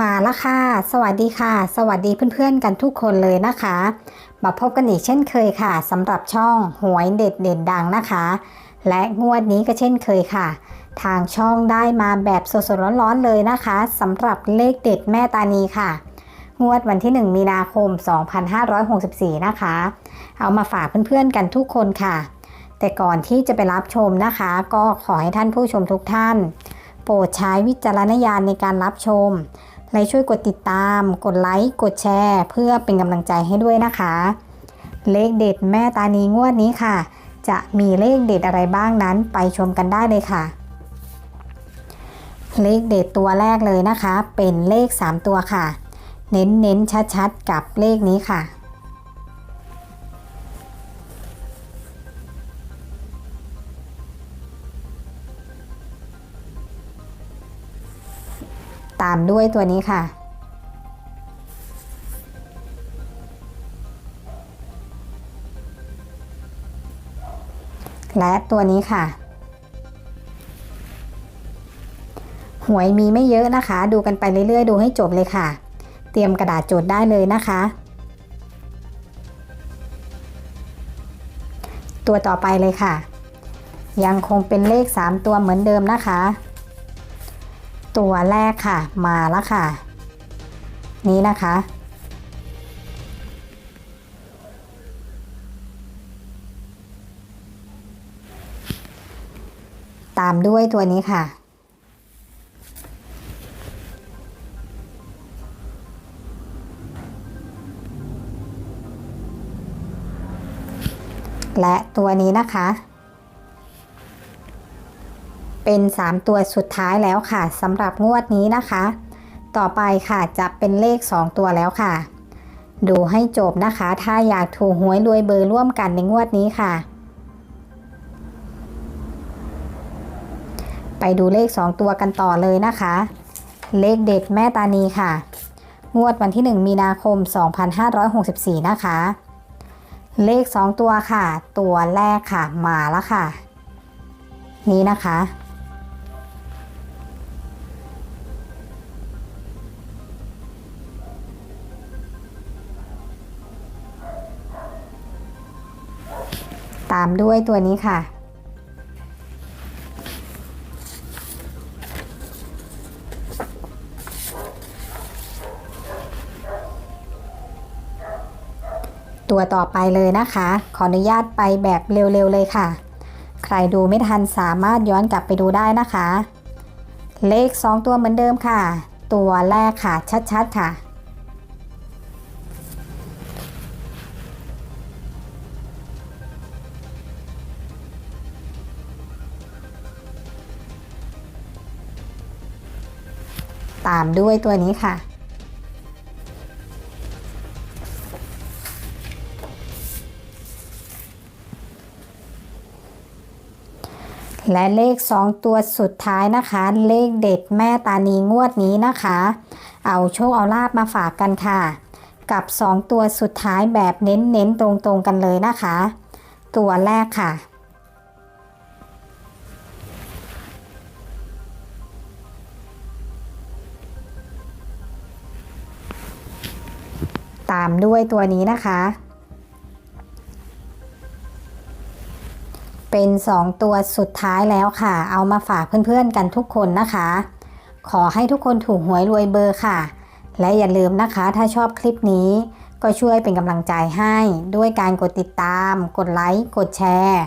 มาแล้วค่ะ สวัสดีค่ะ สวัสดีเพื่อนๆกันทุกคนเลยนะคะ มาพบกันอีกเช่นเคยค่ะสำหรับช่องหวยเด็ดเด่นดังนะคะ และงวดนี้ก็เช่นเคยค่ะ ทางช่องได้มาแบบสดๆร้อนๆเลยนะคะสำหรับเลขเด็ดแม่ตานีค่ะ งวดวันที่ 1 มีนาคม 2564 นะคะ เอามาฝากเพื่อนๆกันทุกคนค่ะ แต่ก่อนที่จะไปรับชมนะคะ ก็ขอให้ท่านผู้ชมทุกท่าน โปรดใช้วิจารณญาณในการรับชม และช่วยกดติดตาม กดไลค์ กดแชร์ เพื่อเป็นกำลังใจให้ด้วยนะคะ เลขเด็ดแม่ตานีงวดนี้ค่ะ จะมีเลขเด็ดอะไรบ้างนั้นไปชมกันได้เลยค่ะ เลขเด็ดตัวแรกเลยนะคะ เป็นเลข 3 ตัวค่ะ เน้นเน้นๆชัดๆ กับเลขนี้ค่ะ ตามด้วยตัวนี้ค่ะ และตัวนี้ค่ะหวยมีไม่เยอะนะคะ ดูกันไปเรื่อยๆ ดูให้จบเลยค่ะ เตรียมกระดาษโจทย์ได้เลยนะคะ ตัวต่อไปเลยค่ะ ยังคงเป็นเลข 3 ตัวเหมือนเดิมนะคะ ตัวแรกค่ะมาแล้วค่ะ นี้นะคะ ตามด้วยตัวนี้ค่ะ และตัวนี้นะคะ เป็น 3 ตัวสุดท้ายแล้วค่ะสำหรับงวดนี้นะคะ ต่อไปค่ะจะเป็นเลข 2 ตัวแล้วค่ะ ดูให้จบนะคะ ถ้าอยากถูกหวยรวยเบอร์ร่วมกันในงวดนี้ค่ะ ไปดูเลข 2 ตัวกันต่อเลยนะคะ เลขเด็ดแม่ตานีค่ะ งวดวันที่ 1 มีนาคม 2564 นะคะ เลข 2 ตัวค่ะ ตัวแรกค่ะมาแล้วค่ะนี้นะคะ ตามด้วยตัวนี้ค่ะ ตัวต่อไปเลยนะคะ ขออนุญาตไปแบบเร็วๆเลยค่ะ ใครดูไม่ทันสามารถย้อนกลับไปดูได้นะคะ เลข 2 ตัวเหมือนเดิมค่ะ ตัวแรกค่ะชัดๆค่ะ ตามด้วยตัวนี้ค่ะ และเลข 2 ตัวสุดท้ายนะคะ เลขเด็ดแม่ตานีงวดนี้นะคะ เอาโชคเอาลาบมาฝากกันค่ะ กับ 2 ตัวสุดท้ายแบบเน้นๆตรงๆกันเลยนะคะ ตัวแรกค่ะ ตามด้วยตัวนี้นะคะ เป็น 2 ตัวสุดท้ายแล้วค่ะ เอามาฝากเพื่อนๆกันทุกคนนะคะ ขอให้ทุกคนถูกหวยรวยเบอร์ค่ะ และอย่าลืมนะคะ ถ้าชอบคลิปนี้ก็ช่วยเป็นกำลังใจให้ด้วยการกดติดตาม กดไลค์ กดแชร์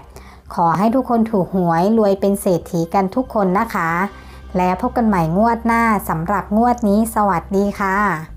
ขอให้ทุกคนถูกหวยรวยเป็นเศรษฐีกันทุกคนนะคะ และพบกันใหม่งวดหน้าสำหรับงวดนี้ สวัสดีค่ะ